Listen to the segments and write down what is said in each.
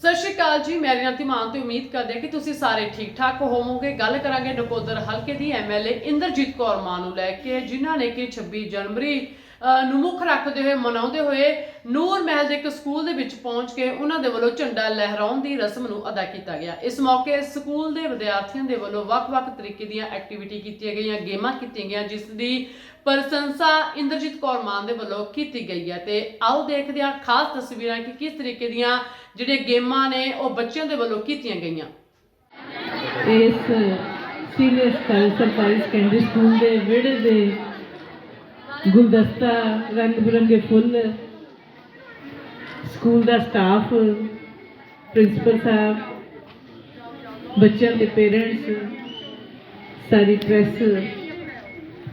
ਸਤਿ ਸ਼੍ਰੀ ਅਕਾਲ ਜੀ ਮੇਰੀ ਨਾਮ ਧੀਮਾਨ ਤੇ ਉਮੀਦ ਕਰਦੇ ਹਾਂ ਕਿ ਤੁਸੀਂ ਸਾਰੇ ਠੀਕ ਠਾਕ ਹੋਵੋਗੇ। ਗੱਲ ਕਰਾਂਗੇ ਨਕੋਦਰ ਹਲਕੇ ਦੀ ਐਮਐਲਏ ਇੰਦਰਜੀਤ ਕੌਰ ਮਾਨ ਨੂੰ ਲੈ ਕੇ ਜਿਨ੍ਹਾਂ ਨੇ ਕਿ 26 ਜਨਵਰੀ ਅਹ, ਨੂੰ ਮੁੱਖ ਰੱਖਦੇ ਹੋਏ ਮਨਾਉਂਦੇ ਹੋਏ ਨੂਰ ਮਹਿਲ ਦੇ ਇੱਕ ਸਕੂਲ ਦੇ ਵਿੱਚ ਪਹੁੰਚ ਕੇ ਉਹਨਾਂ ਦੇ ਵੱਲੋਂ ਝੰਡਾ ਲਹਿਰਾਉਣ ਦੀ ਰਸਮ ਨੂੰ ਅਦਾ ਕੀਤਾ ਗਿਆ। ਇਸ ਮੌਕੇ ਸਕੂਲ ਦੇ ਵਿਦਿਆਰਥੀਆਂ ਦੇ ਵੱਲੋਂ ਵੱਖ-ਵੱਖ ਤਰੀਕੇ ਦੀਆਂ ਐਕਟੀਵਿਟੀ ਕੀਤੀਆਂ ਗਈਆਂ, ਗੇਮਾਂ ਕੀਤੀਆਂ ਗਈਆਂ, ਜਿਸ ਦੀ ਪ੍ਰਸ਼ੰਸਾ ਇੰਦਰਜੀਤ ਕੌਰ ਮਾਨ ਦੇ ਵੱਲੋਂ ਕੀਤੀ ਗਈ ਹੈ। ਤੇ ਆਓ ਦੇਖਦੇ ਹਾਂ ਖਾਸ ਤਸਵੀਰਾਂ ਕਿ ਕਿਸ ਤਰੀਕੇ ਦੀਆਂ ਜਿਹੜੀਆਂ ਗੇਮਾਂ ਨੇ ਉਹ ਬੱਚਿਆਂ ਦੇ ਵੱਲੋਂ ਕੀਤੀਆਂ ਗਈਆਂ। ਇਸ ਸੀਨੀਅਰ ਸਰਕਾਰੀ ਸੈਕੰਡਰੀ ਸਕੂਲ ਦੇ ਵਿਹੜੇ ਦੇ ਗੁਲਦਸਤਾ ਰੰਗ ਬਿਰੰਗੇ ਫੁੱਲ ਸਕੂਲ ਦਾ ਸਟਾਫ, ਪ੍ਰਿੰਸੀਪਲ ਸਾਹਿਬ, ਬੱਚਿਆਂ ਦੇ ਪੇਰੈਂਟਸ, ਸਾਰੀ ਪ੍ਰੈਸ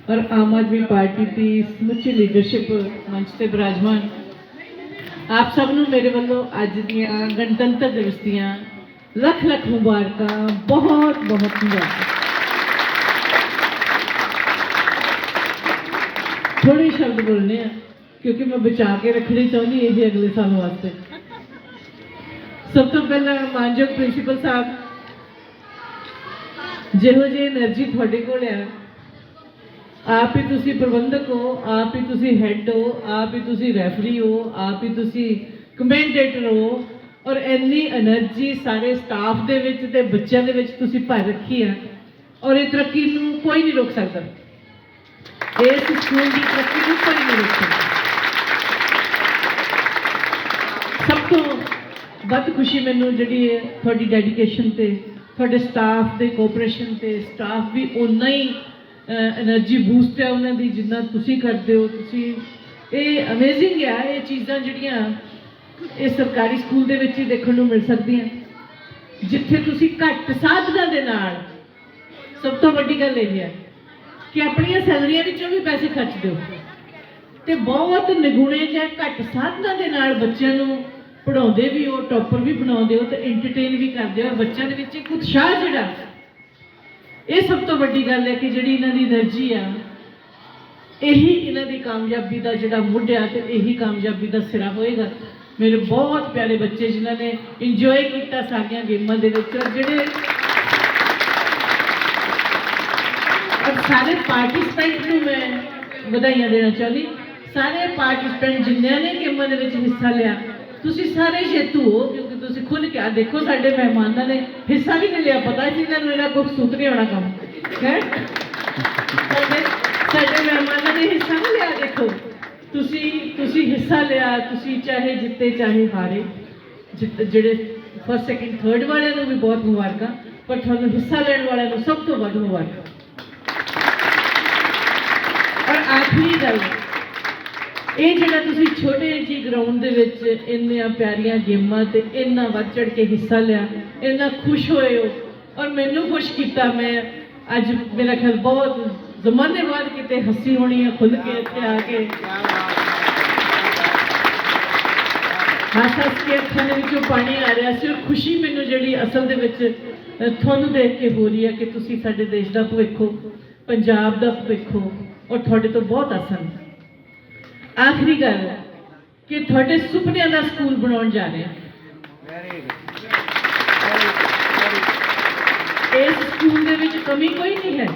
ਔਰ ਆਮ ਆਦਮੀ ਪਾਰਟੀ ਦੀ ਸਮੁੱਚੀ ਲੀਡਰਸ਼ਿਪ ਮੰਚ ਤੇ ਬਿਰਾਜਮਾਨ। ਆਪ ਸਭ ਨੂੰ ਮੇਰੇ ਵੱਲੋਂ ਅੱਜ ਦੀਆਂ ਗਣਤੰਤਰ ਦਿਵਸ ਦੀਆਂ ਲੱਖ ਲੱਖ ਮੁਬਾਰਕਾਂ, ਬਹੁਤ ਬਹੁਤ ਮੁਬਾਰਕਾਂ। ਥੋੜੇ ਸ਼ਬਦ ਬੋਲਨੇ ਆ। ਕਿਉਂਕਿ ਮੈਂ ਬਚਾ ਕੇ ਰੱਖਣੀ ਚਾਹੁੰਦੀ ਇਹ ਅਗਲੇ ਸਾਲ ਵਾਸਤੇ। ਸਭ ਤੋਂ ਪਹਿਲਾਂ ਮਾਨਯੋਗ ਪ੍ਰਿੰਸੀਪਲ ਸਾਹਿਬ, ਜਿਹੋ ਜਿਹੀ એનર્ਜੀ ਤੁਹਾਡੇ ਕੋਲ ਆ ਆਪ ਹੀ ਤੁਸੀਂ ਪ੍ਰਬੰਧਕ ਹੋ, ਆਪ ਹੀ ਤੁਸੀਂ ਹੈੱਡ ਹੋ, ਆਪ ਹੀ ਤੁਸੀਂ ਰੈਫਰੀ ਹੋ, ਆਪ ਹੀ ਤੁਸੀਂ ਕਮੈਂਟੇਟਰ ਹੋ, ਔਰ ਇੰਨੀ એનર્ਜੀ ਸਾਰੇ ਸਟਾਫ ਦੇ ਵਿੱਚ ਤੇ ਬੱਚਿਆਂ ਦੇ ਵਿੱਚ ਤੁਸੀਂ ਭਰ ਰੱਖੀ ਆ ਔਰ ਇਹ ਤਰੱਕੀ ਨੂੰ ਕੋਈ ਨਹੀਂ ਰੋਕ ਸਕਦਾ। ਇਸ ਸਕੂਲ ਦੀ ਤਰੱਕੀ ਨੂੰ ਕੋਈ ਨਹੀਂ ਰੋਕ ਸਕਦਾ। ਸਭ ਤੋਂ ਵੱਧ ਖੁਸ਼ੀ ਮੈਨੂੰ ਜਿਹੜੀ ਹੈ ਤੁਹਾਡੀ ਡੈਡੀਕੇਸ਼ਨ ਤੇ, ਤੁਹਾਡੇ ਸਟਾਫ ਦੇ ਕੋਆਪਰੇਸ਼ਨ ਤੇ ਸਟਾਫ ਵੀ ਉਨਾ ਹੀ એનર્ਜੀ ਬੂਸਟ ਹੈ ਉਹਨਾਂ ਦੀ ਜਿੰਨਾ ਤੁਸੀਂ ਕਰਦੇ ਹੋ। ਤੁਸੀਂ, ਇਹ ਅਮੇਜ਼ਿੰਗ ਹੈ, ਇਹ ਚੀਜ਼ਾਂ ਜਿਹੜੀਆਂ ਇਹ ਸਰਕਾਰੀ ਸਕੂਲ ਦੇ ਵਿੱਚ ਹੀ ਦੇਖਣ ਨੂੰ ਮਿਲ ਸਕਦੀਆਂ। ਜਿੱਥੇ ਤੁਸੀਂ ਘੱਟ ਸਾਧਨਾਂ ਦੇ ਨਾਲ, ਸਭ ਤੋਂ ਵੱਡੀ ਗੱਲ ਇਹ ਹੈ ਕਿ ਆਪਣੀਆਂ ਸੈਲਰੀਆਂ ਵਿੱਚੋਂ ਵੀ ਪੈਸੇ ਖਰਚ ਦਿਓ ਤੇ ਬਹੁਤ ਨਿਗੁਣੇ ਜਾਂ ਘੱਟ ਸਾਧਨਾਂ ਦੇ ਨਾਲ ਬੱਚਿਆਂ ਨੂੰ ਪੜਾਉਂਦੇ ਵੀ ਹੋ, ਟੌਪਰ ਵੀ ਬਣਾਉਂਦੇ ਹੋ ਤੇ ਐਂਟਰਟੇਨ ਵੀ ਕਰਦੇ ਹੋ ਬੱਚਿਆਂ ਦੇ ਵਿੱਚ ਇੱਕ ਉਤਸ਼ਾਹ ਜਿਹੜਾ ਇਹ ਸਭ ਤੋਂ ਵੱਡੀ ਗੱਲ ਹੈ ਕਿ ਜਿਹੜੀ ਇਹਨਾਂ ਦੀ એનર્ਜੀ ਆ, ਇਹੀ ਇਹਨਾਂ ਦੀ ਕਾਮਯਾਬੀ ਦਾ ਜਿਹੜਾ ਮੁੱਢ ਆ ਤੇ ਇਹੀ ਕਾਮਯਾਬੀ ਦਾ ਸਿਰਾ ਹੋਏਗਾ। ਮੇਰੇ ਬਹੁਤ ਪਿਆਰੇ ਬੱਚੇ ਜਿਨ੍ਹਾਂ ਨੇ ਇੰਜੋਏ ਕੀਤਾ ਸਾਡੀਆਂ ਗੇਮਾਂ ਦੇ ਵਿੱਚ ਔਰ ਜਿਹੜੇ ਸਾਰੇ ਪਾਰਟਿਸਪੈਂਟ ਨੂੰ ਮੈਂ ਵਧਾਈਆਂ ਦੇਣਾ ਚਾਹੁੰਦੀ। ਸਾਰੇ ਪਾਰਟਿਸਪੈਂਟ ਜਿੰਨਿਆਂ ਨੇ ਗੇਮਾਂ ਦੇ ਵਿੱਚ ਹਿੱਸਾ ਲਿਆ, ਤੁਸੀਂ ਸਾਰੇ ਜੇਤੂ ਹੋ, ਕਿਉਂਕਿ ਤੁਸੀਂ ਖੁੱਲ ਕੇ ਆ ਦੇਖੋ ਸਾਡੇ ਮਹਿਮਾਨਾਂ ਨੇ ਹਿੱਸਾ ਵੀ ਨਹੀਂ ਲਿਆ, ਪਤਾ ਸੀ ਇਹਨਾਂ ਨੂੰ ਇਹਨਾਂ ਕੁਝ ਸੂਤ ਨਹੀਂ ਕੰਮ, ਹੈ? ਸਾਡੇ ਸਾਡੇ ਮਹਿਮਾਨਾਂ ਨੇ ਹਿੱਸਾ ਨਹੀਂ ਲਿਆ, ਦੇਖੋ। ਤੁਸੀਂ ਤੁਸੀਂ ਹਿੱਸਾ ਲਿਆ, ਤੁਸੀਂ ਚਾਹੇ ਜਿੱਤੇ, ਚਾਹੇ ਹਾਰੇ, ਜਿੱਤ, ਜਿਹੜੇ ਫਸਟ ਸੈਕਿੰਡ ਥਰਡ ਵਾਲਿਆਂ ਨੂੰ ਵੀ ਬਹੁਤ ਮੁਬਾਰਕਾਂ, ਪਰ ਤੁਹਾਨੂੰ ਹਿੱਸਾ ਲੈਣ ਵਾਲਿਆਂ ਨੂੰ ਸਭ ਤੋਂ ਵੱਧ ਮੁਬਾਰਕਾਂ। ਔਰ ਆਖਰੀ ਗੱਲ ਇਹ ਜਿਹੜਾ ਤੁਸੀਂ ਛੋਟੇ ਜਿਹੇ ਗਰਾਊਂਡ ਦੇ ਵਿੱਚ ਇੰਨੀਆਂ ਪਿਆਰੀਆਂ ਗੇਮਾਂ ਤੇ ਇੰਨਾ ਵੱਧ ਚੜ ਕੇ ਹਿੱਸਾ ਲਿਆ, ਇੰਨਾ ਖੁਸ਼ ਹੋਏ ਹੋ ਔਰ ਮੈਨੂੰ ਖੁਸ਼ ਕੀਤਾ ਮੈਂ ਅੱਜ ਮੇਰਾ ਖਿਆਲ ਬਹੁਤ ਜ਼ਮਾਨੇ ਬਾਅਦ ਕਿਤੇ ਹੱਸੀ ਹੋਣੀ ਹੈ ਖੁੱਲ ਕੇ ਇੱਥੇ ਆ ਕੇ। ਹੱਸ ਹੱਸ ਕੇ ਅੱਖਾਂ ਦੇ ਵਿੱਚੋਂ ਪਾਣੀ ਆ ਰਿਹਾ ਸੀ ਔਰ ਖੁਸ਼ੀ ਮੈਨੂੰ ਜਿਹੜੀ ਅਸਲ ਦੇ ਵਿੱਚ ਤੁਹਾਨੂੰ ਦੇਖ ਕੇ ਹੋ ਰਹੀ ਹੈ ਕਿ ਤੁਸੀਂ ਸਾਡੇ ਦੇਸ਼ ਦਾ ਭਵਿੱਖ ਹੋ, ਪੰਜਾਬ ਦਾ ਭਵਿੱਖ ਹੋ, ਔਰ ਤੁਹਾਡੇ ਤੋਂ ਬਹੁਤ ਆਸਾਨ। ਆਖਰੀ ਗੱਲ ਕਿ ਤੁਹਾਡੇ ਸੁਪਨਿਆਂ ਦਾ ਸਕੂਲ ਬਣਾਉਣ ਜਾ ਰਹੇ ਹਾਂ। ਇਸ ਸਕੂਲ ਦੇ ਵਿੱਚ ਕਮੀ ਕੋਈ ਨਹੀਂ ਹੈ।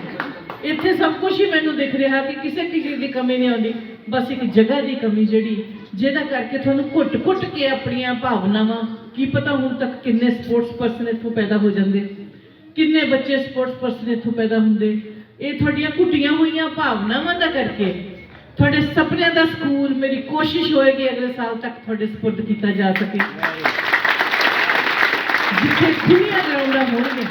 ਇੱਥੇ ਸਭ ਕੁਝ ਹੀ ਮੈਨੂੰ ਦਿਖ ਰਿਹਾ ਕਿ ਕਿਸੇ ਕਿਸੇ ਦੀ ਕਮੀ ਨਹੀਂ ਆਉਂਦੀ। ਬਸ ਇੱਕ ਜਗ੍ਹਾ ਦੀ ਕਮੀ ਜਿਹੜੀ ਜਿਹਦਾ ਕਰਕੇ ਤੁਹਾਨੂੰ ਘੁੱਟ-ਘੁੱਟ ਕੇ ਆਪਣੀਆਂ ਭਾਵਨਾਵਾਂ ਕੀ ਪਤਾ ਹੁਣ ਤੱਕ ਕਿੰਨੇ ਸਪੋਰਟਸ ਪਰਸਨ ਇੱਥੋਂ ਪੈਦਾ ਹੋ ਜਾਂਦੇ ਕਿੰਨੇ ਬੱਚੇ ਸਪੋਰਟਸ ਪਰਸਨ ਇੱਥੋਂ ਪੈਦਾ ਹੁੰਦੇ। ਇਹ ਤੁਹਾਡੀਆਂ ਘੁੱਟੀਆਂ ਹੋਈਆਂ ਭਾਵਨਾਵਾਂ ਦਾ ਕਰਕੇ ਤੁਹਾਡੇ ਸੁਪਨਿਆਂ ਦਾ ਸਕੂਲ ਮੇਰੀ ਕੋਸ਼ਿਸ਼ ਹੋਏਗੀ ਅਗਲੇ ਸਾਲ ਤੱਕ ਤੁਹਾਡੇ ਸਪੁਰਦ ਕੀਤਾ ਜਾ ਸਕੇ। ਜਿੱਥੇ ਖੁੱਲੀਆਂ ਗਰਾਊਂਡਾਂ ਹੋਣਗੀਆਂ,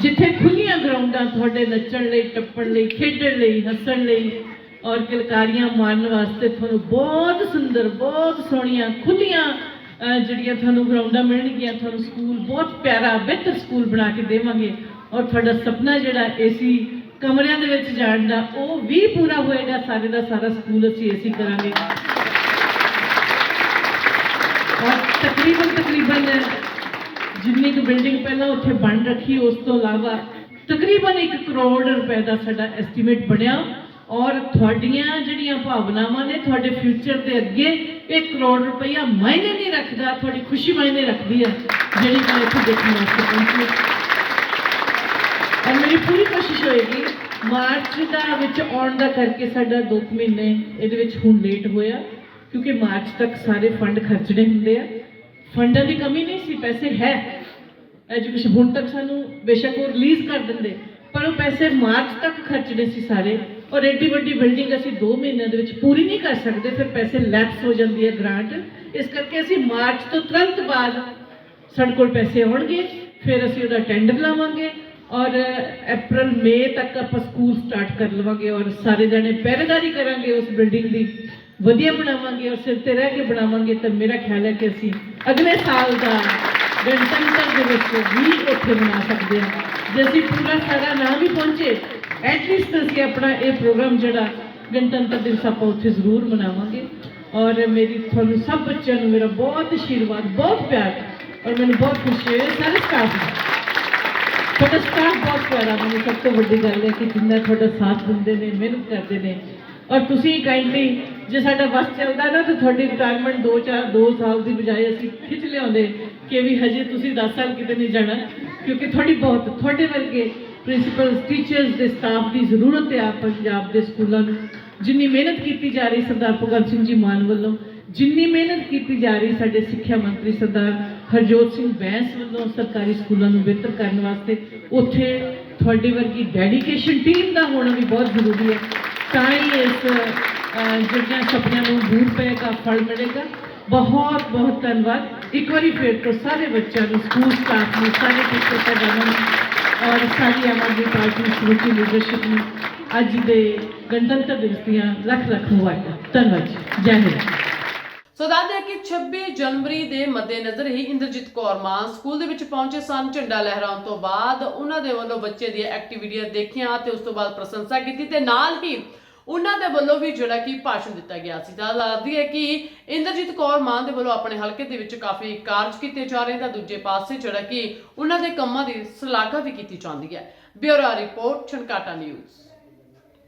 ਜਿੱਥੇ ਖੁੱਲੀਆਂ ਗਰਾਊਂਡਾਂ ਤੁਹਾਡੇ ਨੱਚਣ ਲਈ, ਟੱਪਣ ਲਈ, ਖੇਡਣ ਲਈ, ਹੱਸਣ ਲਈ ਔਰ ਕਿਲਕਾਰੀਆਂ ਮਾਰਨ ਵਾਸਤੇ ਤੁਹਾਨੂੰ ਬਹੁਤ ਸੁੰਦਰ, ਬਹੁਤ ਸੋਹਣੀਆਂ ਖੁੱਲੀਆਂ ਜਿਹੜੀਆਂ ਤੁਹਾਨੂੰ ਗਰਾਊਂਡਾਂ ਮਿਲਣਗੀਆਂ, ਤੁਹਾਨੂੰ ਸਕੂਲ ਬਹੁਤ ਪਿਆਰਾ, ਬਿਹਤਰ ਸਕੂਲ ਬਣਾ ਕੇ ਦੇਵਾਂਗੇ ਔਰ ਤੁਹਾਡਾ ਸੁਪਨਾ ਜਿਹੜਾ ਏਸੀ ਕਮਰਿਆਂ ਦੇ ਵਿੱਚ ਜਾਣ ਦਾ, ਉਹ ਵੀ ਪੂਰਾ ਹੋਏਗਾ, ਸਾਰੇ ਦਾ ਸਾਰਾ ਸਕੂਲ ਅਸੀਂ ਏਸੀ ਕਰਾਂਗੇ। ਔਰ ਤਕਰੀਬਨ ਤਕਰੀਬਨ ਜਿੰਨੀ ਕੁ ਬਿਲਡਿੰਗ ਪਹਿਲਾਂ ਉੱਥੇ ਬਣ ਰੱਖੀ, ਉਸ ਤੋਂ ਇਲਾਵਾ ਤਕਰੀਬਨ 1 ਕਰੋੜ ਰੁਪਏ ਦਾ ਸਾਡਾ ਐਸਟੀਮੇਟ ਬਣਿਆ। ਔਰ ਤੁਹਾਡੀਆਂ ਜਿਹੜੀਆਂ ਭਾਵਨਾਵਾਂ ਨੇ, ਤੁਹਾਡੇ ਫਿਊਚਰ ਦੇ ਅੱਗੇ 1 ਕਰੋੜ ਰੁਪਈਆ ਮਾਇਨੇ ਨਹੀਂ ਰੱਖਦਾ, ਤੁਹਾਡੀ ਖੁਸ਼ੀ ਮਾਇਨੇ ਰੱਖਦੀ ਹੈ, ਜਿਹੜੀ ਮੈਂ ਇੱਥੇ ਦੇਖਣ ਵਾਸਤੇ ਪਹੁੰਚੀ ਔਰ ਪੂਰੀ ਕੋਸ਼ਿਸ਼ ਹੋਏਗੀ ਮਾਰਚ ਦਾ ਵਿੱਚ ਆਉਣ ਦਾ ਕਰਕੇ ਸਾਡਾ 2 ਮਹੀਨੇ ਇਹਦੇ ਵਿੱਚ ਹੁਣ ਲੇਟ ਹੋਇਆ, ਕਿਉਂਕਿ ਮਾਰਚ ਤੱਕ ਸਾਰੇ ਫੰਡ ਖਰਚਣੇ ਹੁੰਦੇ ਆ। ਫੰਡਾਂ ਦੀ ਕਮੀ ਨਹੀਂ ਸੀ, ਪੈਸੇ ਹੈ। ਐਜੂਕੇਸ਼ਨ ਹੁਣ ਤੱਕ ਸਾਨੂੰ ਬੇਸ਼ੱਕ ਉਹ ਰਿਲੀਜ਼ ਕਰ ਦਿੰਦੇ, ਪਰ ਉਹ ਪੈਸੇ ਮਾਰਚ ਤੱਕ ਖਰਚਣੇ ਸੀ ਸਾਰੇ। ਔਰ ਐਡੀ ਵੱਡੀ ਬਿਲਡਿੰਗ ਅਸੀਂ 2 ਮਹੀਨਿਆਂ ਦੇ ਵਿੱਚ ਪੂਰੀ ਨਹੀਂ ਕਰ ਸਕਦੇ, ਫਿਰ ਪੈਸੇ ਲੈਪਸ ਹੋ ਜਾਂਦੀ ਹੈ ਗ੍ਰਾਂਟ ਇਸ ਕਰਕੇ ਅਸੀਂ ਮਾਰਚ ਤੋਂ ਤੁਰੰਤ ਬਾਅਦ ਸਾਡੇ ਕੋਲ ਪੈਸੇ ਆਉਣਗੇ, ਫਿਰ ਅਸੀਂ ਉਹਦਾ ਟੈਂਡਰ ਲਾਵਾਂਗੇ। ਔਰ ਅਪ੍ਰੈਲ ਮਈ ਤੱਕ ਆਪਾਂ ਸਕੂਲ ਸਟਾਰਟ ਕਰ ਲਵਾਂਗੇ ਔਰ ਸਾਰੇ ਜਣੇ ਪਹਿਰੇਦਾਰੀ ਕਰਾਂਗੇ ਉਸ ਬਿਲਡਿੰਗ ਦੀ। ਵਧੀਆ ਬਣਾਵਾਂਗੇ ਔਰ ਸਿਰ ਤੇ ਰਹਿ ਕੇ ਬਣਾਵਾਂਗੇ ਤਾਂ ਮੇਰਾ ਖਿਆਲ ਹੈ ਕਿ ਅਸੀਂ ਅਗਲੇ ਸਾਲ ਦਾ ਗਣਤੰਤਰ ਦਿਵਸ ਵੀ ਉੱਥੇ ਮਨਾ ਸਕਦੇ ਹਾਂ। ਜੇ ਅਸੀਂ ਪੂਰਾ ਸਾਰਾ ਨਾ ਵੀ ਪਹੁੰਚੇ ਐਟਲੀਸਟ ਅਸੀਂ ਆਪਣਾ ਇਹ ਪ੍ਰੋਗਰਾਮ ਜਿਹੜਾ ਗਣਤੰਤਰ ਦਿਵਸ ਆਪਾਂ ਉੱਥੇ ਜ਼ਰੂਰ ਮਨਾਵਾਂਗੇ। ਔਰ ਮੇਰੀ ਤੁਹਾਨੂੰ ਸਭ ਬੱਚਿਆਂ ਨੂੰ ਮੇਰਾ ਬਹੁਤ ਆਸ਼ੀਰਵਾਦ ਬਹੁਤ ਪਿਆਰ ਔਰ ਮੈਨੂੰ ਬਹੁਤ ਖੁਸ਼ੀ ਹੋਈ ਸਾਰੇ ਸਟਾਫ ਨੂੰ। ਤੁਹਾਡਾ ਸਟਾਫ ਬਹੁਤ ਪਿਆਰਾ, ਮੈਨੂੰ ਸਭ ਤੋਂ ਵੱਡੀ ਗੱਲ ਹੈ ਕਿ ਜਿੰਨਾ ਤੁਹਾਡਾ ਸਾਥ ਦਿੰਦੇ ਨੇ, ਮਿਹਨਤ ਕਰਦੇ ਨੇ। ਔਰ ਤੁਸੀਂ ਕਾਈਂਡਲੀ ਜੇ ਸਾਡਾ ਬੱਸ ਚੱਲਦਾ ਨਾ, ਤਾਂ ਤੁਹਾਡੀ ਰਿਟਾਇਰਮੈਂਟ 2 4 2 ਸਾਲ ਦੀ ਬਜਾਏ ਅਸੀਂ ਖਿੱਚ ਲਿਆਉਂਦੇ ਕਿ ਵੀ ਹਜੇ ਤੁਸੀਂ 10 ਸਾਲ ਕਿਤੇ ਨਹੀਂ ਜਾਣਾ, ਕਿਉਂਕਿ ਤੁਹਾਡੀ ਬਹੁਤ, ਤੁਹਾਡੇ ਵਰਗੇ ਪ੍ਰਿੰਸੀਪਲਸ ਟੀਚਰਸ ਦੇ ਸਟਾਫ ਦੀ ਜ਼ਰੂਰਤ ਹੈ ਪੰਜਾਬ ਦੇ ਸਕੂਲਾਂ ਨੂੰ। ਜਿੰਨੀ ਮਿਹਨਤ ਕੀਤੀ ਜਾ ਰਹੀ ਸਰਦਾਰ ਭਗਤ ਸਿੰਘ ਜੀ ਮਾਨ ਵੱਲੋਂ, ਜਿੰਨੀ ਮਿਹਨਤ ਕੀਤੀ ਜਾ ਰਹੀ ਸਾਡੇ ਸਿੱਖਿਆ ਮੰਤਰੀ ਸਰਦਾਰ ਹਰਜੋਤ ਸਿੰਘ ਬੈਂਸ ਵੱਲੋਂ ਸਰਕਾਰੀ ਸਕੂਲਾਂ ਨੂੰ ਬਿਹਤਰ ਕਰਨ ਵਾਸਤੇ ਉੱਥੇ ਤੁਹਾਡੀ ਵਰਗੀ ਡੈਡੀਕੇਸ਼ਨ ਟੀਮ ਦਾ ਹੋਣਾ ਵੀ ਬਹੁਤ ਜ਼ਰੂਰੀ ਹੈ। ਤਾਂ ਹੀ ਇਸ ਜਿਹੜੀਆਂ ਸੁਪਨਿਆਂ ਨੂੰ ਦੂਰ ਪਏਗਾ, ਫਲ ਮਿਲੇਗਾ। ਬਹੁਤ ਬਹੁਤ ਧੰਨਵਾਦ। ਇੱਕ ਵਾਰੀ ਫਿਰ ਤੋਂ ਸਾਰੇ ਬੱਚਿਆਂ ਨੂੰ ਸਕੂਲ ਸਟਾਫ ਨੂੰ, ਸਾਰੇ ਟੀਚਰ ਨੂੰ ਔਰ ਸਾਰੀ ਆਮ ਆਦਮੀ ਪਾਰਟੀ ਸਮੁੱਚੀ ਲੀਡਰਸ਼ਿਪ ਨੂੰ ਅੱਜ ਦੇ ਗਣਤੰਤਰ ਦਿਵਸ ਦੀਆਂ ਲੱਖ ਲੱਖ ਮੁਬਾਰਕਾਂ। ਧੰਨਵਾਦ ਜੀ। ਜੈ ਹਿੰਦ। ਸੋ ਦੱਸਦੇ ਕਿ 26 ਜਨਵਰੀ ਦੇ ਮੱਦੇਨਜ਼ਰ ਹੀ ਇੰਦਰਜੀਤ ਕੌਰ ਮਾਨ ਸਕੂਲ ਦੇ ਵਿੱਚ ਪਹੁੰਚੇ ਸਨ। ਝੰਡਾ ਲਹਿਰਾਉਣ ਤੋਂ ਬਾਅਦ ਉਹਨਾਂ ਦੇ ਵੱਲੋਂ ਬੱਚੇ ਦੀਆਂ ਐਕਟੀਵਿਟੀਆਂ ਦੇਖੀਆਂ ਤੇ ਉਸ ਤੋਂ ਬਾਅਦ ਪ੍ਰਸ਼ੰਸਾ ਕੀਤੀ ਤੇ ਨਾਲ ਹੀ ਉਹਨਾਂ ਦੇ ਵੱਲੋਂ ਵੀ ਜਿਹੜਾ ਕਿ ਭਾਸ਼ਣ ਦਿੱਤਾ ਗਿਆ ਸੀ। ਤਾਂ ਦੱਸਦੀ ਹੈ ਕਿ ਇੰਦਰਜੀਤ ਕੌਰ ਮਾਨ ਦੇ ਵੱਲੋਂ ਆਪਣੇ ਹਲਕੇ ਦੇ ਵਿੱਚ ਕਾਫੀ ਕਾਰਜ ਕੀਤੇ ਜਾ ਰਹੇ ਤਾਂ ਦੂਜੇ ਪਾਸੇ ਜਿਹੜਾ ਕਿ ਉਹਨਾਂ ਦੇ ਕੰਮਾਂ ਦੀ ਸ਼ਲਾਘਾ ਵੀ ਕੀਤੀ ਜਾਂਦੀ ਹੈ। Bureau report Chhankata news.